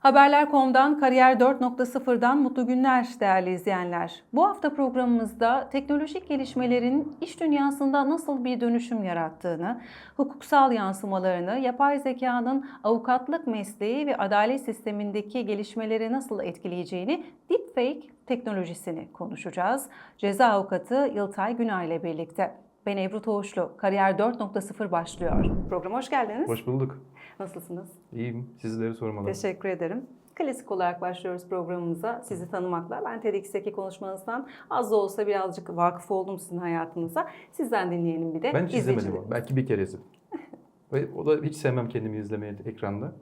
Haberler.com'dan Kariyer 4.0'dan mutlu günler değerli izleyenler. Bu hafta programımızda teknolojik gelişmelerin iş dünyasında nasıl bir dönüşüm yarattığını, hukuksal yansımalarını, yapay zekanın avukatlık mesleği ve adalet sistemindeki gelişmeleri nasıl etkileyeceğini deepfake teknolojisini konuşacağız. Ceza avukatı Yıltay Günay ile birlikte. Ben Ebru Toğuşlu. Kariyer 4.0 başlıyor. Programa hoş geldiniz. Hoş bulduk. Nasılsınız? İyiyim. Sizleri sormalı. Teşekkür ederim. Klasik olarak başlıyoruz programımıza sizi tanımakla. Ben TEDx'teki konuşmanızdan az da olsa birazcık vakıf oldum sizin hayatınıza. Sizden dinleyelim bir de. Ben hiç izlemedim. onu. Belki bir kere izledim. Ve o da hiç sevmem kendimi izlemeyi ekranda.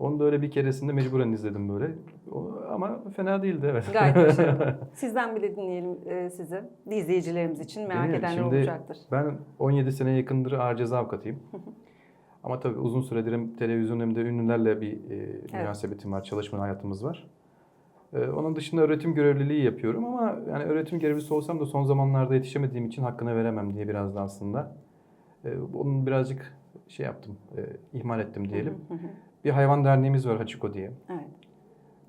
Onu da öyle bir keresinde mecburen izledim böyle. O- ama fena değildi evet. Gayet başarılı. Sizden bir de dinleyelim e, sizi. İzleyicilerimiz için merak Benim edenler şimdi olacaktır. Ben 17 sene yakındır ağır ceza avukatıyım. Ama tabii uzun süredir hem televizyon hem de ünlülerle bir e, münasebetim var, çalışma hayatımız var. E, onun dışında öğretim görevliliği yapıyorum ama yani öğretim görevlisi olsam da son zamanlarda yetişemediğim için hakkını veremem diye biraz da aslında. E, onun birazcık şey yaptım, e, ihmal ettim diyelim. Hı hı. Bir hayvan derneğimiz var Hachiko diye. Evet.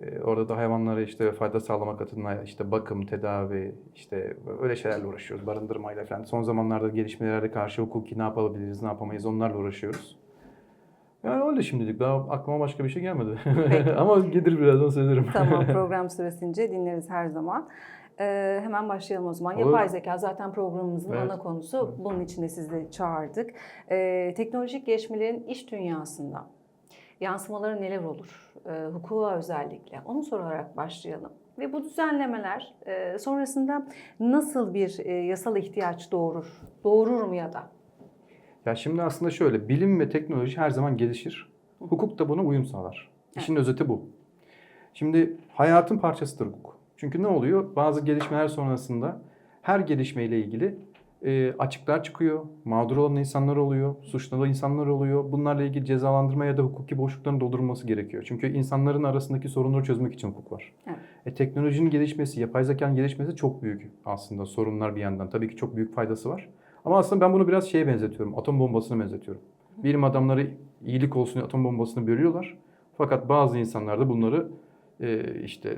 Ee, Orada da hayvanlara işte fayda sağlamak adına işte bakım, tedavi, işte öyle şeylerle uğraşıyoruz. Barındırmayla falan. Son zamanlarda gelişmelere karşı hukuki ne yapabiliriz, ne yapamayız onlarla uğraşıyoruz. Yani öyle şimdilik. Daha aklıma başka bir şey gelmedi. Ama gelir birazdan söylerim. Tamam program süresince dinleriz her zaman. Ee, hemen başlayalım o zaman. Olur. Yapay zeka zaten programımızın Evet. ana konusu. Bunun için de sizi çağırdık. Ee, teknolojik gelişmelerin iş dünyasında yansımaları neler olur? Ee, hukuka özellikle. Onu sorarak başlayalım. Ve bu düzenlemeler e, sonrasında nasıl bir e, yasal ihtiyaç doğurur? Doğurur mu ya da? Ya şimdi aslında şöyle, bilim ve teknoloji her zaman gelişir. Hukuk da buna uyum sağlar. İşin özeti bu. Şimdi hayatın parçasıdır hukuk. Çünkü ne oluyor? Bazı gelişmeler sonrasında her gelişmeyle ilgili e, açıklar çıkıyor, mağdur olan insanlar oluyor, suçlanan insanlar oluyor. Bunlarla ilgili cezalandırma ya da hukuki boşlukların doldurulması gerekiyor. Çünkü insanların arasındaki sorunları çözmek için hukuk var. Evet. E, teknolojinin gelişmesi, yapay zekanın gelişmesi çok büyük aslında sorunlar bir yandan. Tabii ki çok büyük faydası var. Ama aslında ben bunu biraz şeye benzetiyorum, atom bombasına benzetiyorum. Bilim adamları iyilik olsun diye atom bombasını bölüyorlar. Fakat bazı insanlar da bunları e, işte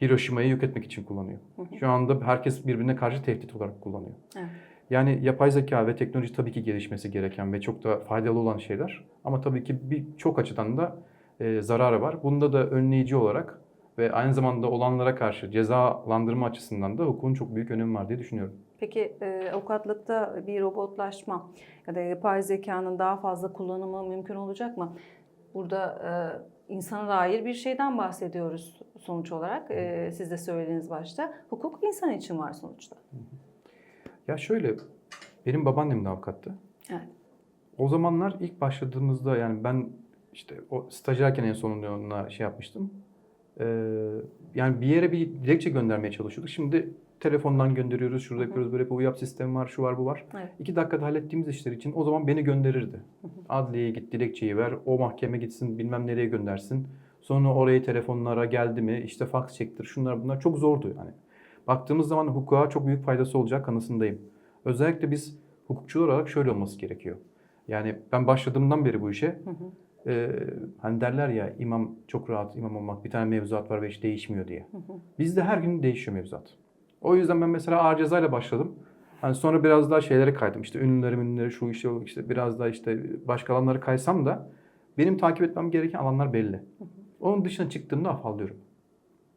Hiroşima'yı yok etmek için kullanıyor. Şu anda herkes birbirine karşı tehdit olarak kullanıyor. Evet. Yani yapay zeka ve teknoloji tabii ki gelişmesi gereken ve çok da faydalı olan şeyler. Ama tabii ki birçok açıdan da e, zararı var. Bunda da önleyici olarak ve aynı zamanda olanlara karşı cezalandırma açısından da hukukun çok büyük önemi var diye düşünüyorum. Peki e, avukatlıkta bir robotlaşma ya da yapay zekanın daha fazla kullanımı mümkün olacak mı? Burada e, insana dair bir şeyden bahsediyoruz sonuç olarak. E, siz de söylediğiniz başta. Hukuk insan için var sonuçta. Ya şöyle, benim babaannem de avukattı. Evet. O zamanlar ilk başladığımızda yani ben işte o stajyerken en sonunda şey yapmıştım. Ee, yani bir yere bir dilekçe göndermeye çalışıyorduk. Şimdi telefondan gönderiyoruz, şurada yapıyoruz, böyle bir uyap sistemi var, şu var, bu var. Evet. İki dakikada hallettiğimiz işler için o zaman beni gönderirdi. Adliyeye git, dilekçeyi ver, o mahkeme gitsin, bilmem nereye göndersin. Sonra oraya telefonlara geldi mi, işte fax çektir, şunlar bunlar çok zordu yani. Baktığımız zaman hukuka çok büyük faydası olacak kanısındayım. Özellikle biz hukukçular olarak şöyle olması gerekiyor. Yani ben başladığımdan beri bu işe e, hani derler ya imam çok rahat imam olmak bir tane mevzuat var ve hiç değişmiyor diye. Bizde her gün değişiyor mevzuat. O yüzden ben mesela ağır cezayla başladım. Hani sonra biraz daha şeylere kaydım. İşte ünlüleri ünlüleri şu işte işte biraz daha işte başka alanlara kaysam da benim takip etmem gereken alanlar belli. Onun dışına çıktığımda afallıyorum.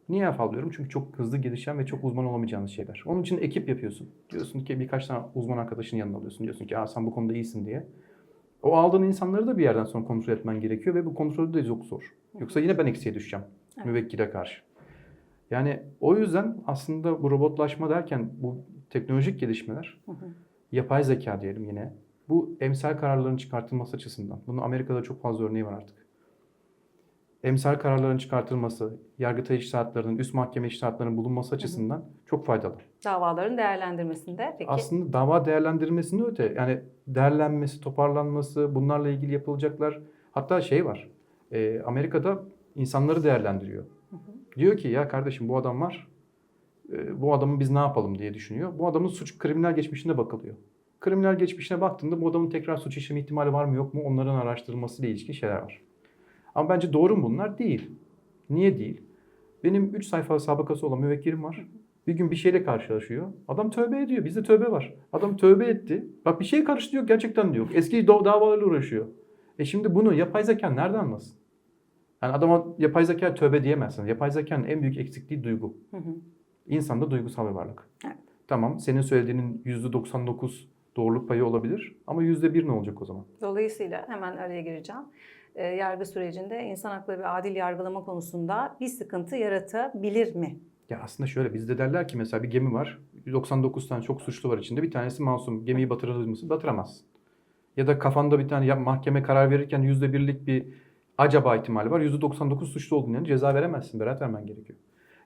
Niye afallıyorum? Çünkü çok hızlı gelişen ve çok uzman olamayacağınız şeyler. Onun için ekip yapıyorsun. Diyorsun ki birkaç tane uzman arkadaşın yanına alıyorsun. Diyorsun ki Aa, sen bu konuda iyisin diye. O aldığın insanları da bir yerden sonra kontrol etmen gerekiyor ve bu kontrolü de çok zor. Yoksa yine ben eksiğe düşeceğim Evet. müvekkile karşı. Yani o yüzden aslında bu robotlaşma derken bu teknolojik gelişmeler, yapay zeka diyelim yine, bu emsal kararların çıkartılması açısından. Bunun Amerika'da çok fazla örneği var artık. Emsal kararların çıkartılması, yargıtay iştahatlarının, üst mahkeme iştahatlarının bulunması açısından çok faydalı. Davaların değerlendirmesinde peki. Aslında dava değerlendirmesinde öte yani değerlenmesi, toparlanması, bunlarla ilgili yapılacaklar. Hatta şey var. e, Amerika'da insanları değerlendiriyor. Diyor ki ya kardeşim bu adam var. e, bu adamı biz ne yapalım diye düşünüyor. Bu adamın suç kriminal geçmişine bakılıyor. Kriminal geçmişine baktığında bu adamın tekrar suç işleme ihtimali var mı yok mu onların araştırılması ile ilişkin şeyler var. Ama bence doğru mu bunlar? Değil. Niye değil? Benim 3 sayfa sabıkası olan müvekkilim var. Bir gün bir şeyle karşılaşıyor. Adam tövbe ediyor. Bizde tövbe var. Adam tövbe etti. Bak bir şey karıştı diyor. Gerçekten diyor. Eski davalarla uğraşıyor. E şimdi bunu yapay zeka nereden anlasın? Yani adama yapay zeka tövbe diyemezsiniz. Yapay zekanın en büyük eksikliği duygu. Hı hı. İnsan da duygusal bir varlık. Evet. Tamam senin söylediğinin %99 doğruluk payı olabilir ama %1 ne olacak o zaman? Dolayısıyla hemen araya gireceğim. Ee, yargı sürecinde insan hakları ve adil yargılama konusunda bir sıkıntı yaratabilir mi? Ya aslında şöyle bizde derler ki mesela bir gemi var. 99 tane çok suçlu var içinde. Bir tanesi masum. Gemiyi batırır mısın? Batıramazsın. Ya da kafanda bir tane ya mahkeme karar verirken %1'lik bir acaba ihtimali var. %99 suçlu olduğunu yani ceza veremezsin. Beraat vermen gerekiyor.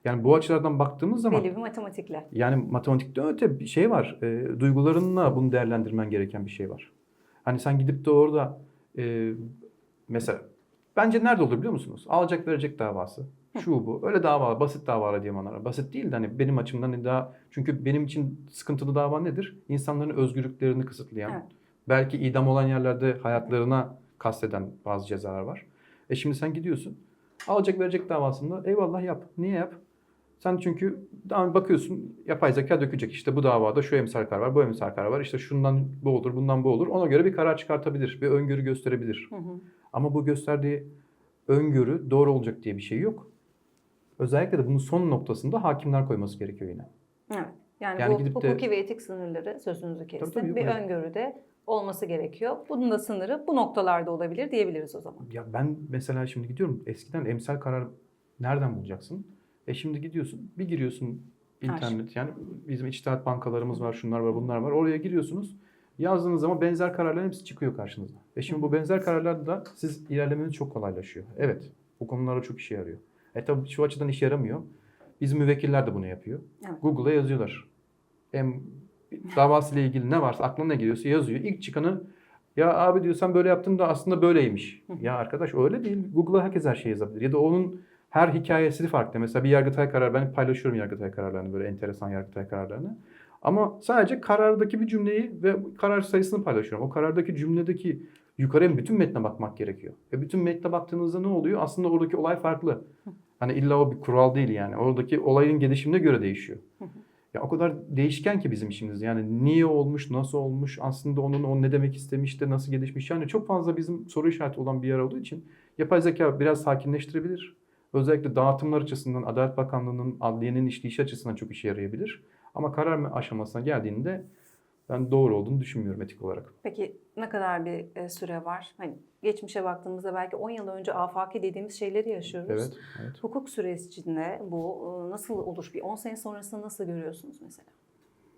Yani bu açılardan baktığımız zaman Belli bir matematikle. yani matematikte öte bir şey var. E, duygularınla bunu değerlendirmen gereken bir şey var. Hani sen gidip de orada e, mesela bence nerede olur biliyor musunuz? Alacak verecek davası. Şu bu. Öyle dava, basit davalar diyeyim onlara. Basit değil de hani benim açımdan daha çünkü benim için sıkıntılı dava nedir? İnsanların özgürlüklerini kısıtlayan, Evet. belki idam olan yerlerde hayatlarına kasteden bazı cezalar var. E şimdi sen gidiyorsun. Alacak verecek davasında eyvallah yap. Niye yap? Sen çünkü bakıyorsun yapay zeka dökecek. İşte bu davada şu emsal karar var, bu emsal karar var. İşte şundan bu olur, bundan bu olur. Ona göre bir karar çıkartabilir, bir öngörü gösterebilir. Hı hı. Ama bu gösterdiği öngörü doğru olacak diye bir şey yok. Özellikle de bunun son noktasında hakimler koyması gerekiyor yine. Evet. Yani, Yani bu gidip de- hukuki ve etik sınırları sözünüzü kestim. tabii, yok, bir evet. öngörüde olması gerekiyor. Bunun da sınırı bu noktalarda olabilir diyebiliriz o zaman. Ya ben mesela şimdi gidiyorum. Eskiden emsal karar nereden bulacaksın? E şimdi gidiyorsun, bir giriyorsun internet. Yani bizim içtihat bankalarımız var, şunlar var, bunlar var. Oraya giriyorsunuz. Yazdığınız zaman benzer kararların hepsi çıkıyor karşınıza. E şimdi bu benzer kararlarda da siz ilerlemeniz çok kolaylaşıyor. Evet, bu konularda çok işe yarıyor. E tabii şu açıdan işe yaramıyor. Bizim müvekkiller de bunu yapıyor. Evet. Google'a yazıyorlar. Hem davasıyla ilgili ne varsa aklına ne geliyorsa yazıyor. İlk çıkanı ya abi diyor sen böyle yaptın da aslında böyleymiş. Ya arkadaş öyle değil. Google'a herkes her şeyi yazabilir. Ya da onun her hikayesi farklı. Mesela bir yargıtay kararı ben paylaşıyorum yargıtay kararlarını böyle enteresan yargıtay kararlarını. Ama sadece karardaki bir cümleyi ve karar sayısını paylaşıyorum. O karardaki cümledeki yukarıya bütün metne bakmak gerekiyor. Ve bütün metne baktığınızda ne oluyor? Aslında oradaki olay farklı. Hani illa o bir kural değil yani. Oradaki olayın gelişimine göre değişiyor. Ya o kadar değişken ki bizim işimiz. Yani niye olmuş, nasıl olmuş, aslında onun o ne demek istemiş de nasıl gelişmiş. Yani çok fazla bizim soru işareti olan bir yer olduğu için yapay zeka biraz sakinleştirebilir. Özellikle dağıtımlar açısından Adalet Bakanlığı'nın, adliyenin işleyişi açısından çok işe yarayabilir. Ama karar aşamasına geldiğinde ben doğru olduğunu düşünmüyorum etik olarak. Peki ne kadar bir e, süre var? Hani geçmişe baktığımızda belki 10 yıl önce afaki dediğimiz şeyleri yaşıyoruz. Evet, evet. Hukuk sürecinde bu e, nasıl olur? Bir 10 sene sonrasını nasıl görüyorsunuz mesela?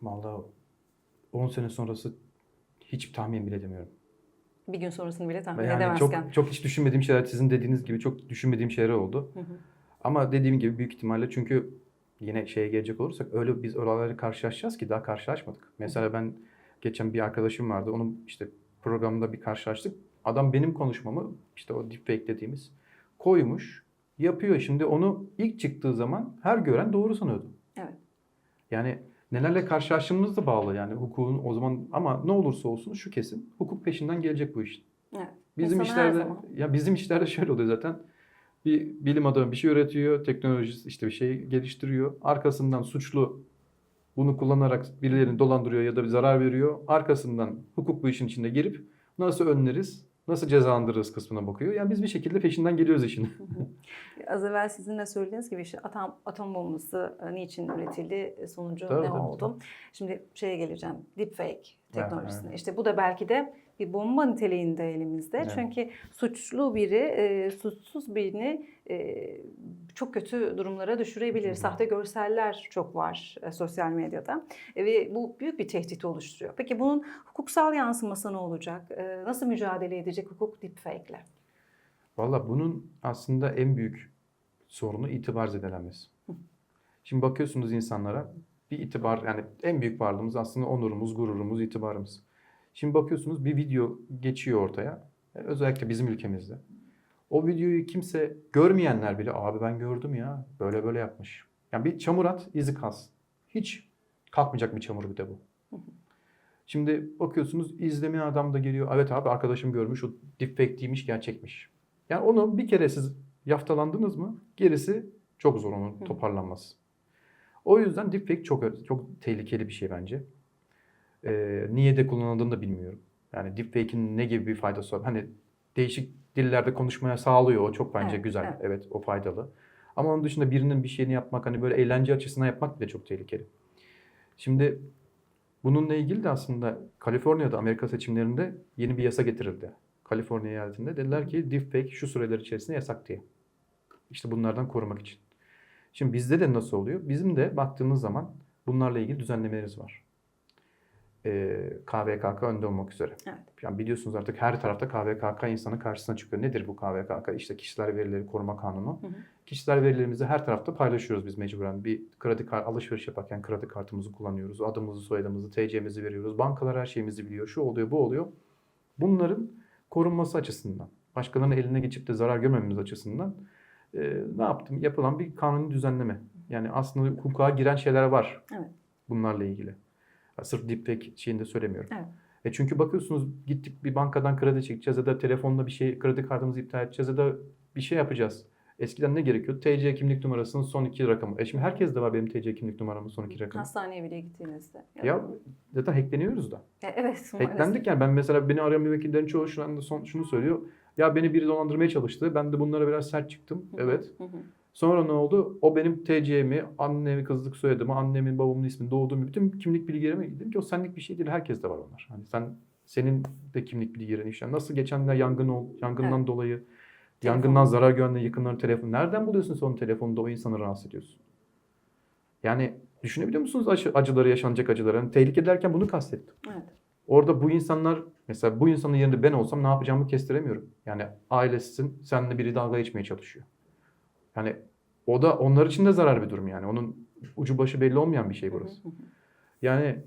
Vallahi 10 sene sonrası hiç tahmin bile edemiyorum. Bir gün sonrasını bile tahmin Yani edemezken. çok çok hiç düşünmediğim şeyler sizin dediğiniz gibi çok düşünmediğim şeyler oldu. Hı hı. Ama dediğim gibi büyük ihtimalle çünkü yine şeye gelecek olursak öyle biz oraları karşılaşacağız ki daha karşılaşmadık. Mesela ben geçen bir arkadaşım vardı. Onun işte programda bir karşılaştık. Adam benim konuşmamı işte o deepfake dediğimiz koymuş, yapıyor. Şimdi onu ilk çıktığı zaman her gören doğru sanıyordu. Evet. Yani nelerle karşılaştığımız da bağlı yani hukukun o zaman ama ne olursa olsun şu kesin hukuk peşinden gelecek bu işin. Evet. Bizim İnsanı işlerde ya bizim işlerde şöyle oluyor zaten. Bir bilim adamı bir şey üretiyor, teknolojist işte bir şey geliştiriyor. Arkasından suçlu bunu kullanarak birilerini dolandırıyor ya da bir zarar veriyor. Arkasından hukuk bu işin içinde girip nasıl önleriz, nasıl cezalandırırız kısmına bakıyor. Yani biz bir şekilde peşinden geliyoruz işin. Az evvel sizin de söylediğiniz gibi işte atom, atom bombası e, niçin üretildi, e, sonucu Tabii, ne tabii, oldu? Şimdi şeye geleceğim, deepfake teknolojisine. evet. İşte bu da belki de bir bomba niteliğinde elimizde. Evet. Çünkü suçlu biri, e, suçsuz birini e, çok kötü durumlara düşürebilir. Hı. Sahte görseller çok var e, sosyal medyada E, ve bu büyük bir tehdit oluşturuyor. Peki bunun hukuksal yansıması ne olacak? E, nasıl mücadele edecek hukuk deepfake'le? Valla bunun aslında en büyük sorunu itibar zedelenmesi. Şimdi bakıyorsunuz insanlara bir itibar yani en büyük varlığımız aslında onurumuz, gururumuz, itibarımız. Şimdi bakıyorsunuz bir video geçiyor ortaya. e, Özellikle bizim ülkemizde. O videoyu kimse görmeyenler bile abi ben gördüm ya böyle böyle yapmış. Yani bir çamur at izi kalsın. Hiç kalkmayacak bir çamur bir de bu. Şimdi bakıyorsunuz izlemeyen adam da geliyor. Evet abi arkadaşım görmüş o deepfake değilmiş gerçekmiş. Yani onu bir kere siz Yaftalandınız mı gerisi çok zor onun toparlanması. O yüzden deepfake çok çok tehlikeli bir şey bence. Ee, niye de kullanıldığını da bilmiyorum. Yani deepfake'in ne gibi bir faydası var? Hani değişik dillerde konuşmaya sağlıyor. O çok bence Evet, güzel. evet. Evet. o faydalı. Ama onun dışında birinin bir şeyini yapmak hani böyle eğlence açısından yapmak bile çok tehlikeli. Şimdi bununla ilgili de aslında Kaliforniya'da Amerika seçimlerinde yeni bir yasa getirildi. Kaliforniya eyaletinde dediler ki deepfake şu süreler içerisinde yasak diye. İşte bunlardan korumak için. Şimdi bizde de nasıl oluyor? Bizim de baktığınız zaman bunlarla ilgili düzenlemelerimiz var. Ee, KVKK önde olmak üzere. Evet. Yani biliyorsunuz artık her tarafta KVKK insanın karşısına çıkıyor. Nedir bu KVKK? İşte kişiler verileri koruma kanunu. Hı hı. Kişiler verilerimizi her tarafta paylaşıyoruz biz mecburen. Bir kredi kart alışveriş yaparken kredi kartımızı kullanıyoruz. Adımızı, soyadımızı, TC'mizi veriyoruz. Bankalar her şeyimizi biliyor. Şu oluyor, bu oluyor. Bunların korunması açısından, başkalarının eline geçip de zarar görmememiz açısından e, ne yaptım? Yapılan bir kanuni düzenleme. Yani aslında hukuka giren şeyler var. Evet. Bunlarla ilgili. Ya Sırf deepfake şeyinde söylemiyorum. Evet. E çünkü bakıyorsunuz gittik bir bankadan kredi çekeceğiz ya da telefonla bir şey kredi kartımızı iptal edeceğiz ya da bir şey yapacağız. Eskiden ne gerekiyor? TC kimlik numarasının son iki rakamı. E şimdi herkes de var benim TC kimlik numaramın son iki rakamı. Hastaneye bile gittiğinizde. Ya zaten hackleniyoruz da. Ya evet. Hacklendik yani ben mesela beni arayan müvekkillerin çoğu şu anda son, şunu söylüyor. Ya beni biri dolandırmaya çalıştı. Ben de bunlara biraz sert çıktım. Hı hı, Evet. hı hı. Sonra ne oldu? O benim TC'mi, annemi, kızlık soyadımı, annemin, babamın ismini, doğduğum bütün kimlik bilgilerimi dedim ki o senlik bir şey değil. Herkes de var onlar. Hani sen senin de kimlik bilgilerin işte. Nasıl geçenler yangın ol, yangından Evet. dolayı Telefon. yangından zarar gören yakınların telefonu. Nereden buluyorsun son telefonunda o insanı rahatsız ediyorsun? Yani düşünebiliyor musunuz acı- acıları, yaşanacak acıları? Yani tehlike derken bunu kastettim. Evet. Orada bu insanlar mesela bu insanın yerinde ben olsam ne yapacağımı kestiremiyorum. Yani ailesisin, seninle biri dalga geçmeye çalışıyor. Yani o da onlar için de zarar bir durum yani. Onun ucu başı belli olmayan bir şey burası. Yani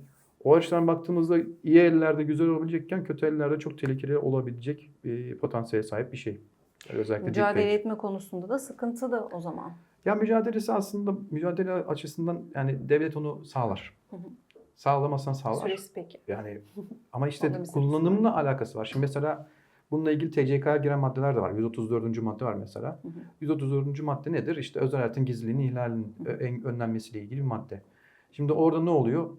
o açıdan baktığımızda iyi ellerde güzel olabilecekken kötü ellerde çok tehlikeli olabilecek bir potansiyele sahip bir şey. Özellikle Mücadele deepfake. etme konusunda da sıkıntı da o zaman. Ya mücadelesi aslında mücadele açısından yani devlet onu sağlar. Hı hı. Sağlamazsan sağlar. Süresi peki. Yani ama işte kullanımla alakası var. Şimdi mesela bununla ilgili TCK'ya giren maddeler de var. 134. madde var mesela. Hı hı. 134. madde nedir? İşte özel hayatın gizliliğinin ihlalinin en- önlenmesiyle ilgili bir madde. Şimdi orada ne oluyor?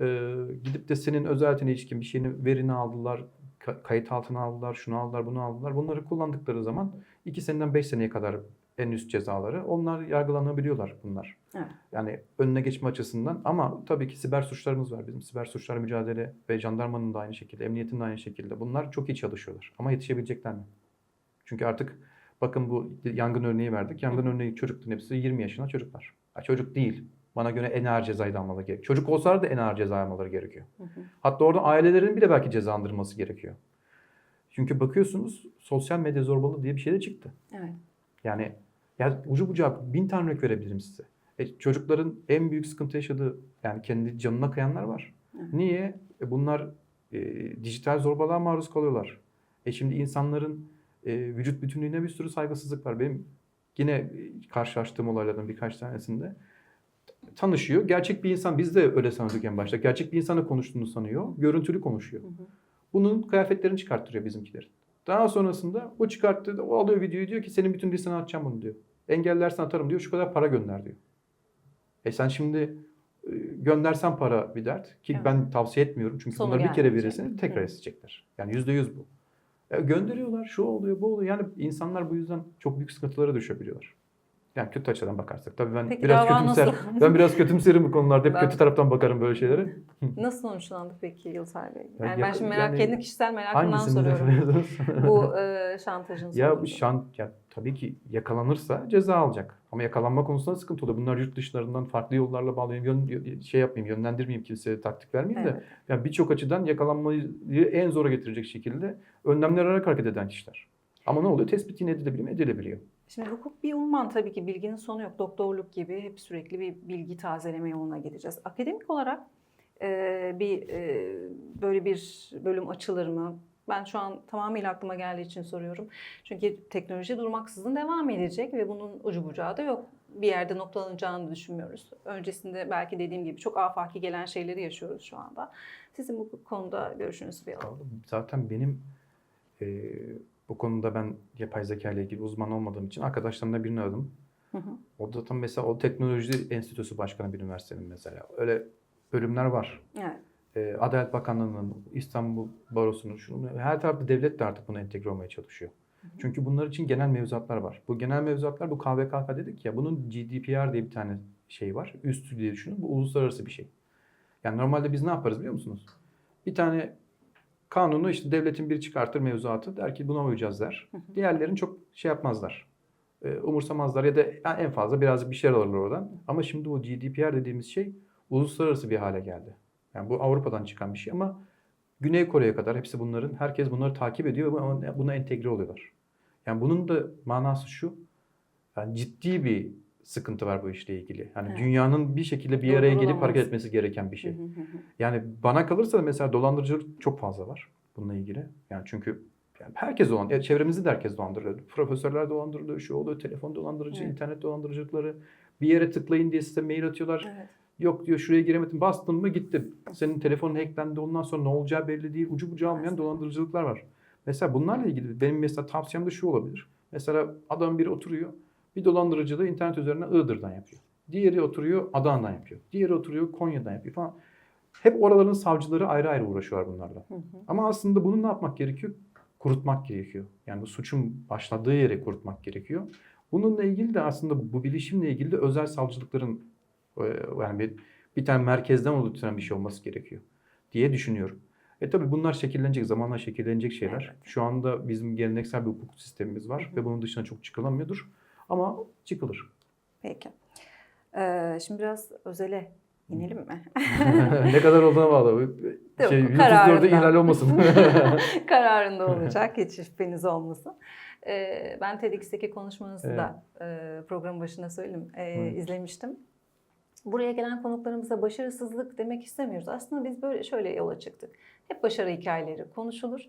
Ee, gidip de senin özel hayatına ilişkin bir şeyini verini aldılar, ka- kayıt altına aldılar, şunu aldılar, bunu aldılar. Bunları kullandıkları zaman 2 seneden 5 seneye kadar en üst cezaları. Onlar yargılanabiliyorlar bunlar. Evet. Yani önüne geçme açısından ama tabii ki siber suçlarımız var. Bizim siber suçlar mücadele ve jandarmanın da aynı şekilde, emniyetin de aynı şekilde. Bunlar çok iyi çalışıyorlar. Ama yetişebilecekler mi? Çünkü artık bakın bu yangın örneği verdik. Yangın örneği çocukların hepsi 20 yaşında çocuklar. Ha, çocuk değil. Bana göre en ağır cezayı almaları gerekiyor. Çocuk olsalar da en ağır ceza almaları gerekiyor. Hı hı. Hatta orada ailelerin bile belki cezalandırılması gerekiyor. Çünkü bakıyorsunuz sosyal medya zorbalığı diye bir şey de çıktı. Evet. Yani ya ucu bucağı bin tane örnek verebilirim size. E, çocukların en büyük sıkıntı yaşadığı yani kendi canına kıyanlar var. Evet. Niye? E, bunlar e, dijital zorbalığa maruz kalıyorlar. E şimdi insanların e, vücut bütünlüğüne bir sürü saygısızlık var. Benim yine e, karşılaştığım olaylardan birkaç tanesinde tanışıyor. Gerçek bir insan biz de öyle sanıyorduk en başta. Gerçek bir insanla konuştuğunu sanıyor. Görüntülü konuşuyor. Hı hı. Bunun kıyafetlerini çıkarttırıyor bizimkilerin. Daha sonrasında o çıkarttı, o alıyor videoyu diyor ki senin bütün listeni atacağım bunu diyor. Engellersen atarım diyor, şu kadar para gönder diyor. E sen şimdi e, göndersen para bir dert ki Evet. ben tavsiye etmiyorum çünkü Sonu bunları bir kere verirseniz tekrar Evet. isteyecekler. Yani yüzde yüz bu. E, gönderiyorlar, şu oluyor, bu oluyor. Yani insanlar bu yüzden çok büyük sıkıntılara düşebiliyorlar. Yani kötü açıdan bakarsak. Tabii ben Peki biraz dava kötümser. nasıl? Ben biraz kötümserim bu konularda. Hep Ben- kötü taraftan bakarım böyle şeylere. Nasıl sonuçlandı peki Yılsay Bey? Ya Yani ben yakın- şimdi merak, yani kendi kişisel merakımdan Hangisini soruyorum. referiyorsunuz? Bu e, şantajın Ya bu sonucu. şan ya tabii ki yakalanırsa ceza alacak. Ama yakalanma konusunda sıkıntı oluyor. Bunlar yurt dışlarından farklı yollarla bağlayayım. Yön, şey yapmayayım, yönlendirmeyeyim kimseye taktik vermeyeyim de. Evet. Yani birçok açıdan yakalanmayı en zora getirecek şekilde önlemler alarak hareket eden kişiler. Ama ne oluyor? Tespit yine edilebiliyor mu? Edilebiliyor. Şimdi hukuk bir umman tabii ki bilginin sonu yok. Doktorluk gibi hep sürekli bir bilgi tazeleme yoluna gideceğiz. Akademik olarak e, bir e, böyle bir bölüm açılır mı? Ben şu an tamamıyla aklıma geldiği için soruyorum. Çünkü teknoloji durmaksızın devam edecek ve bunun ucu bucağı da yok. Bir yerde noktalanacağını düşünmüyoruz. Öncesinde belki dediğim gibi çok afaki gelen şeyleri yaşıyoruz şu anda. Sizin bu konuda görüşünüzü bir alalım. Zaten benim e, Bu konuda ben yapay zeka ile ilgili uzman olmadığım için arkadaşlarımdan birini aradım. Hı hı. O da tam mesela o teknoloji enstitüsü başkanı bir üniversitenin mesela. Öyle bölümler var. Evet. Ee, Adalet Bakanlığı'nın, İstanbul Barosu'nun, şunun, her tarafta devlet de artık buna entegre olmaya çalışıyor. Çünkü bunlar için genel mevzuatlar var. Bu genel mevzuatlar bu KVKK dedik ya bunun GDPR diye bir tane şey var. Üstü diye düşünün. Bu uluslararası bir şey. Yani normalde biz ne yaparız biliyor musunuz? Bir tane kanunu işte devletin biri çıkartır mevzuatı der ki buna uyacağız der. Diğerlerini çok şey yapmazlar. Ee, umursamazlar ya da en fazla birazcık bir şeyler alırlar oradan. Ama şimdi bu GDPR dediğimiz şey uluslararası bir hale geldi. Yani bu Avrupa'dan çıkan bir şey ama Güney Kore'ye kadar hepsi bunların, herkes bunları takip ediyor ve buna entegre oluyorlar. Yani bunun da manası şu, yani ciddi bir sıkıntı var bu işle ilgili. Yani Evet. dünyanın bir şekilde bir araya gelip hareket etmesi gereken bir şey. Hı hı hı. Yani bana kalırsa da mesela dolandırıcılık çok fazla var bununla ilgili. Yani çünkü yani herkes dolan, ya çevremizde de herkes dolandırılıyor. Profesörler dolandırılıyor, şu oluyor, telefon dolandırıcı, Evet. internet dolandırıcılıkları. Bir yere tıklayın diye size mail atıyorlar. Evet. Yok diyor şuraya giremedim. Bastın mı gittin. Senin telefonun hacklendi. Ondan sonra ne olacağı belli değil. Ucu bucağı olmayan Maalesef. dolandırıcılıklar var. Mesela bunlarla ilgili benim mesela tavsiyem de şu olabilir. Mesela adam biri oturuyor. Bir dolandırıcı da internet üzerinden Iğdır'dan yapıyor. Diğeri oturuyor Adana'dan yapıyor. Diğeri oturuyor Konya'dan yapıyor falan. Hep oraların savcıları ayrı ayrı uğraşıyorlar bunlarla. Hı hı. Ama aslında bunu ne yapmak gerekiyor? Kurutmak gerekiyor. Yani bu suçun başladığı yere kurutmak gerekiyor. Bununla ilgili de aslında bu bilişimle ilgili de özel savcılıkların e, yani bir, bir tane merkezden oluşturan bir şey olması gerekiyor diye düşünüyorum. E tabi bunlar şekillenecek, zamanla şekillenecek şeyler. Evet. Şu anda bizim geleneksel bir hukuk sistemimiz var Hı hı. ve bunun dışına çok çıkılamıyordur. Ama çıkılır. Peki. Ee, şimdi biraz özele inelim mi? ne kadar olduğuna bağlı. Şey, Yok, 134'ü kararında. ihlal olmasın. Kararında olacak. Hiç şüpheniz olmasın. Ee, ben TEDx'teki konuşmanızı Evet. da e, programın başında söyleyeyim e, izlemiştim. Buraya gelen konuklarımıza başarısızlık demek istemiyoruz. Aslında biz böyle şöyle yola çıktık. Hep başarı hikayeleri konuşulur.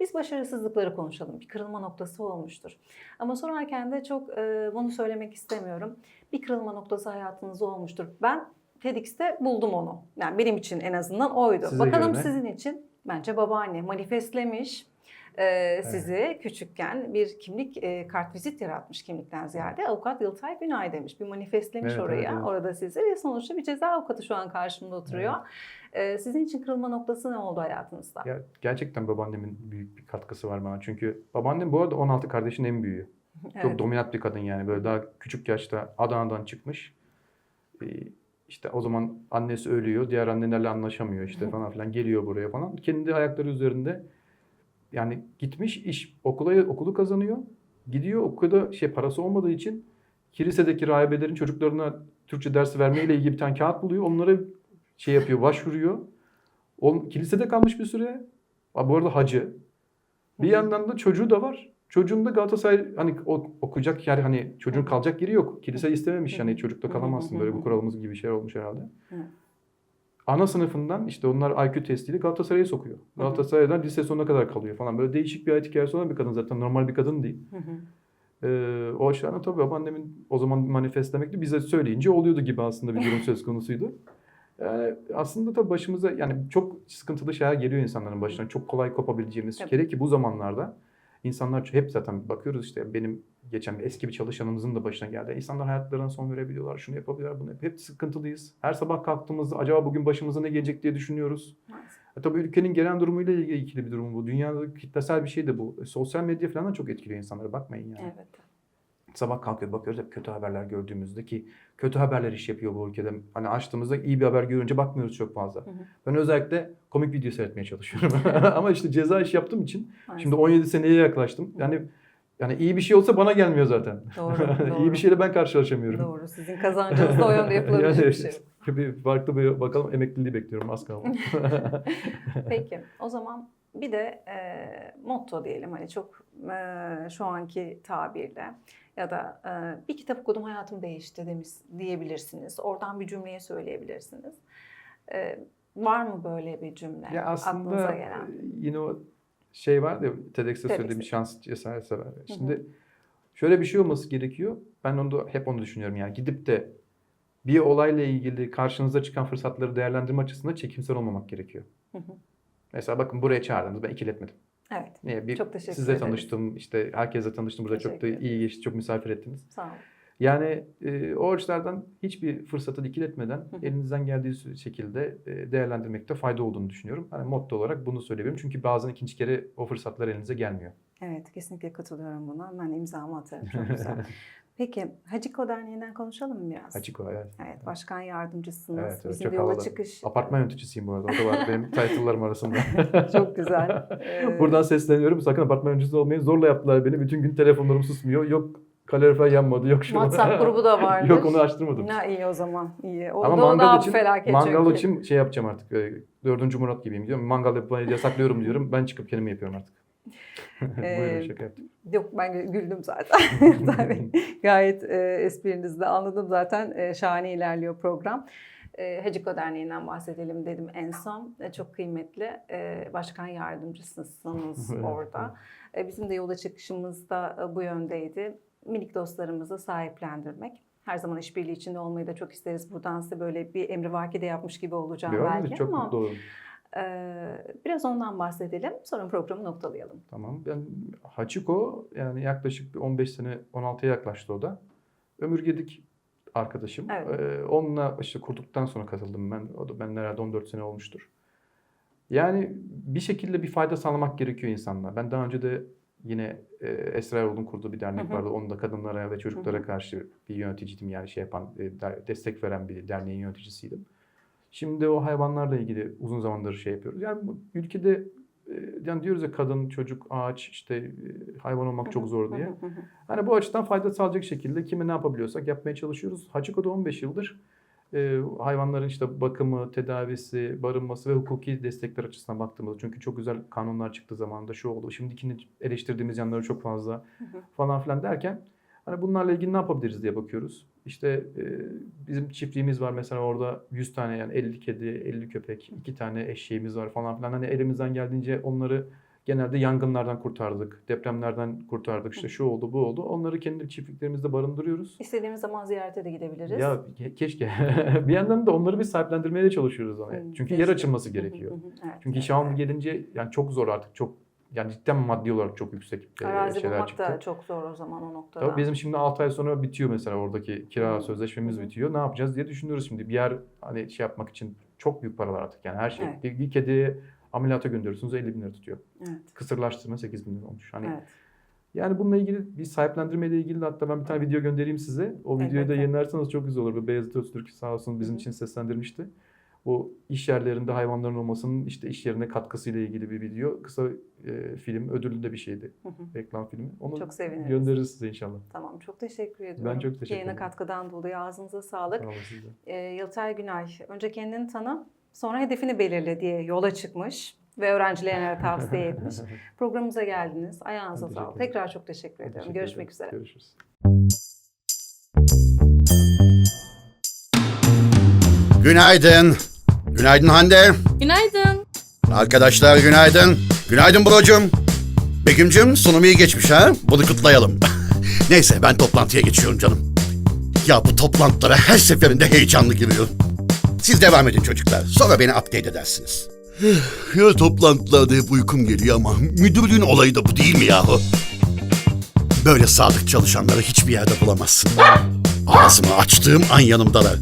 Biz başarısızlıkları konuşalım. Bir kırılma noktası olmuştur. Ama sorarken de çok e, bunu söylemek istemiyorum. Bir kırılma noktası hayatınızda olmuştur. Ben TEDx'te buldum onu. Yani benim için en azından oydu. Size Bakalım göre sizin için bence babaanne manifestlemiş. e, sizi küçükken bir kimlik e, kartvizit yaratmış kimlikten ziyade avukat Yıltay Günay demiş. Bir manifestlemiş Evet, oraya evet, evet. orada sizi ve sonuçta bir ceza avukatı şu an karşımda oturuyor. E, sizin için kırılma noktası ne oldu hayatınızda? Ya gerçekten babaannemin büyük bir katkısı var bana. Çünkü babaannem bu arada 16 kardeşin en büyüğü. Çok Evet. dominant bir kadın yani. Böyle daha küçük yaşta Adana'dan çıkmış. Ee, işte o zaman annesi ölüyor. Diğer annelerle anlaşamıyor işte falan filan. Geliyor buraya falan. Kendi ayakları üzerinde yani gitmiş iş okula okulu kazanıyor. Gidiyor okulda şey parası olmadığı için kilisedeki rahibelerin çocuklarına Türkçe dersi vermeyle ilgili bir tane kağıt buluyor. Onlara şey yapıyor, başvuruyor. O, kilisede kalmış bir süre. Ha, Bu arada hacı. Bir yandan da çocuğu da var. Çocuğun da Galatasaray hani o- okuyacak yer hani çocuğun kalacak yeri yok. Kilise istememiş yani çocukta kalamazsın böyle bu kuralımız gibi bir şey olmuş herhalde. Ana sınıfından işte onlar IQ testiyle Galatasaray'a sokuyor. Galatasaray'dan lise sonuna kadar kalıyor falan. Böyle değişik bir hayat hikayesi olan bir kadın zaten normal bir kadın değil. Ee, o açıdan tabii babaannemin o zaman manifestlemekti. Bize söyleyince oluyordu gibi aslında bir durum söz konusuydu. Yani aslında tabii başımıza yani çok sıkıntılı şeyler geliyor insanların başına. Çok kolay kopabileceğimiz. Tabii. Kere ki bu zamanlarda insanlar hep zaten bakıyoruz işte benim geçen bir eski bir çalışanımızın da başına geldi. İnsanlar hayatlarına son verebiliyorlar, şunu yapabiliyorlar, bunu yap. Hep sıkıntılıyız. Her sabah kalktığımızda acaba bugün başımıza ne gelecek diye düşünüyoruz. E tabii ülkenin genel durumuyla ilgili bir durum bu. Dünyada kitlesel bir şey de bu. E, sosyal medya falan da çok etkiliyor insanları. Bakmayın yani. Evet. Sabah kalkıyor bakıyoruz hep kötü haberler gördüğümüzde ki kötü haberler iş yapıyor bu ülkede. Hani açtığımızda iyi bir haber görünce bakmıyoruz çok fazla. Hı hı. Ben özellikle komik video seyretmeye çalışıyorum. Ama işte ceza iş yaptığım için Maalesef. şimdi 17 seneye yaklaştım. Yani yani iyi bir şey olsa bana gelmiyor zaten. Doğru, iyi doğru. bir şeyle ben karşılaşamıyorum. Doğru. Sizin kazancınız da o yönde yapılabilecek Yani bir şey. bir farklı bir bakalım emekliliği bekliyorum az kaldı. Peki o zaman bir de e, motto diyelim hani çok e, şu anki tabirle ya da e, bir kitap okudum hayatım değişti demiş diyebilirsiniz. Oradan bir cümleyi söyleyebilirsiniz. E, var mı böyle bir cümle ya aklınıza aslında gelen? yine o şey var ya TEDx'te söylediğim şans cesaret sever. Şimdi şöyle bir şey olması gerekiyor. Ben onu da, hep onu düşünüyorum yani gidip de bir olayla ilgili karşınıza çıkan fırsatları değerlendirme açısından çekimsel olmamak gerekiyor. Hı hı. Mesela bakın buraya çağırdınız ben ikiletmedim. Evet. Niye? Bir Çok teşekkür sizle tanıştım, işte herkesle tanıştım. Burada çok da Teşekkür iyi geçti, çok misafir ettiniz. Sağ olun. Yani e, o açılardan hiçbir fırsatı dikil etmeden hı. elinizden geldiği şekilde e, değerlendirmekte fayda olduğunu düşünüyorum. Hani motto olarak bunu söyleyebilirim. Çünkü bazen ikinci kere o fırsatlar elinize gelmiyor. Evet, kesinlikle katılıyorum buna. Ben imzamı atarım. Çok güzel. Peki, Haciko Derneği'nden konuşalım mı biraz? Açık o evet. Evet, başkan yardımcısınız. Evet, evet, Bizim çok yola havalı. çıkış. Apartman yöneticisiyim bu arada. O da var benim title'larım arasında. Çok güzel. Ee, Buradan sesleniyorum. Sakın apartman yöneticisi olmayın. Zorla yaptılar beni. Bütün gün telefonlarım susmuyor. Yok kalorifer yanmadı. Yok şurada. WhatsApp grubu da vardır. Yok onu açtırmadım. Ne iyi o zaman. iyi. O, Ama da- mangal daha için, felaket mangal çünkü. için şey yapacağım artık. e, Dördüncü Murat gibiyim diyorum. Mangal yapmayı yasaklıyorum diyorum. Ben çıkıp kendimi yapıyorum artık. Buyurun şaka yaptım. Yok ben gü- güldüm zaten. Tabii. Gayet e, esprinizde anladım zaten. E, şahane ilerliyor program. E, Haciko Derneği'nden bahsedelim dedim en son. E, çok kıymetli. E, başkan yardımcısınız orada. E, bizim de yola çıkışımız da e, bu yöndeydi. Minik dostlarımızı sahiplendirmek. Her zaman işbirliği içinde olmayı da çok isteriz. Buradan size böyle bir emrivaki de yapmış gibi olacağım Yok, belki çok ama mutlu olurum. Biraz ondan bahsedelim. Sonra programı noktalayalım. Tamam. Ben Hachiko yani yaklaşık bir 15 sene 16'ya yaklaştı o da. Ömür Gedik arkadaşım. Evet. Ee, onunla işte kurduktan sonra katıldım ben. O da ben herhalde 14 sene olmuştur. Yani bir şekilde bir fayda sağlamak gerekiyor insanlara. Ben daha önce de yine e, Esra Erol'un kurduğu bir dernek Hı hı. vardı. Onun da kadınlara ve çocuklara karşı bir yöneticiydim. Yani şey yapan, e, destek veren bir derneğin yöneticisiydim. Şimdi o hayvanlarla ilgili uzun zamandır şey yapıyoruz. Yani bu ülkede e, yani diyoruz ya kadın, çocuk, ağaç, işte e, hayvan olmak çok zor diye. Hani bu açıdan fayda sağlayacak şekilde kime ne yapabiliyorsak yapmaya çalışıyoruz. Hachiko'da 15 yıldır e, hayvanların işte bakımı, tedavisi, barınması ve hukuki destekler açısından baktığımızda çünkü çok güzel kanunlar çıktı zamanında şu oldu. Şimdikini eleştirdiğimiz yanları çok fazla falan filan derken hani bunlarla ilgili ne yapabiliriz diye bakıyoruz. İşte e, bizim çiftliğimiz var mesela orada 100 tane yani 50 kedi, 50 köpek, 2 tane eşeğimiz var falan filan. Hani elimizden geldiğince onları genelde yangınlardan kurtardık, depremlerden kurtardık. İşte şu oldu, bu oldu. Onları kendi çiftliklerimizde barındırıyoruz. İstediğimiz zaman ziyarete de gidebiliriz. Ya ke- keşke. bir yandan da onları bir sahiplendirmeye de çalışıyoruz. Hmm, Çünkü yer keşke. açılması Hı hı, gerekiyor. evet, Çünkü evet, şu an gelince yani çok zor artık. Çok yani cidden maddi olarak çok yüksek e, Arazi şeyler bulmak çıktı. da çok zor o zaman o noktada. Tabii bizim şimdi 6 ay sonra bitiyor mesela oradaki kira sözleşmemiz bitiyor. Ne yapacağız diye düşünüyoruz şimdi. Bir yer hani şey yapmak için çok büyük paralar artık yani her şey. Evet. Bir, bir kediyi ameliyata gönderiyorsunuz 50 bin lira tutuyor. Evet, Kısırlaştırma 8 bin lira olmuş. Hani evet. yani bununla ilgili bir sahiplendirme ile ilgili de hatta ben bir tane video göndereyim size. O videoyu da Elbette. yayınlarsanız çok güzel olur. Beyazıt Öztürk sağ olsun bizim hı. için seslendirmişti. O iş yerlerinde hayvanların olmasının işte iş yerine katkısıyla ilgili bir video. Kısa e, film, ödüllü de bir şeydi. Hı hı. Reklam filmi. Onu Çok seviniriz. göndeririz size inşallah. Tamam çok teşekkür ediyorum. çok teşekkür Yayına ederim. katkıdan dolayı ağzınıza sağlık. Sağ olun siz de. Ee, Yıltay Günay önce kendini tanı sonra hedefini belirle diye yola çıkmış ve öğrencilerine tavsiye etmiş. Programımıza geldiniz. Ayağınıza Ben sağlık. Tekrar çok teşekkür ediyorum. Teşekkür Görüşmek ederim. üzere. Görüşürüz. Günaydın. Günaydın Hande. Günaydın. Arkadaşlar günaydın. Günaydın brocum. Begüm'cüm sunum iyi geçmiş ha? Bunu kutlayalım. Neyse ben toplantıya geçiyorum canım. Ya bu toplantılara her seferinde heyecanlı giriyorum. Siz devam edin çocuklar. Sonra beni update edersiniz. ya toplantılarda hep uykum geliyor ama müdürlüğün olayı da bu değil mi yahu? Böyle sadık çalışanları hiçbir yerde bulamazsın. Ağzımı açtığım an yanımdalar.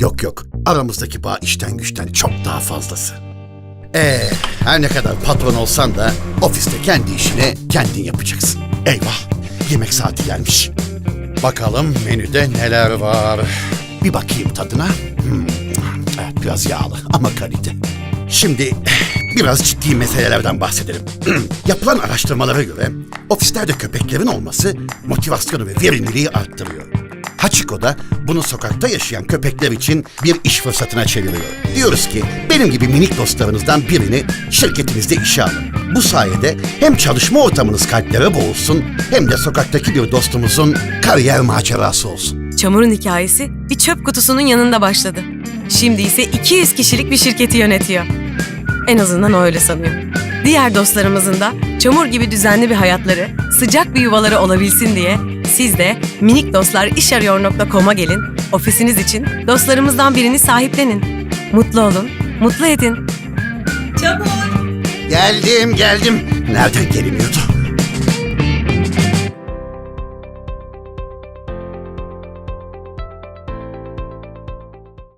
Yok yok. Aramızdaki bağ işten güçten çok daha fazlası. Ee, her ne kadar patron olsan da ofiste kendi işini kendin yapacaksın. Eyvah, yemek saati gelmiş. Bakalım menüde neler var. Bir bakayım tadına. Hmm, evet, biraz yağlı ama kalite. Şimdi biraz ciddi meselelerden bahsedelim. Yapılan araştırmalara göre ofislerde köpeklerin olması motivasyonu ve verimliliği arttırıyor. Hachiko da bunu sokakta yaşayan köpekler için bir iş fırsatına çeviriyor. Diyoruz ki benim gibi minik dostlarınızdan birini şirketinizde işe alın. Bu sayede hem çalışma ortamınız kalplere boğulsun hem de sokaktaki bir dostumuzun kariyer macerası olsun. Çamur'un hikayesi bir çöp kutusunun yanında başladı. Şimdi ise 200 kişilik bir şirketi yönetiyor. En azından öyle sanıyor. Diğer dostlarımızın da Çamur gibi düzenli bir hayatları, sıcak bir yuvaları olabilsin diye siz de minikdostlarişarıyor.com'a gelin, ofisiniz için dostlarımızdan birini sahiplenin. Mutlu olun, mutlu edin. Çamur! Geldim geldim. Nereden geliniyordu?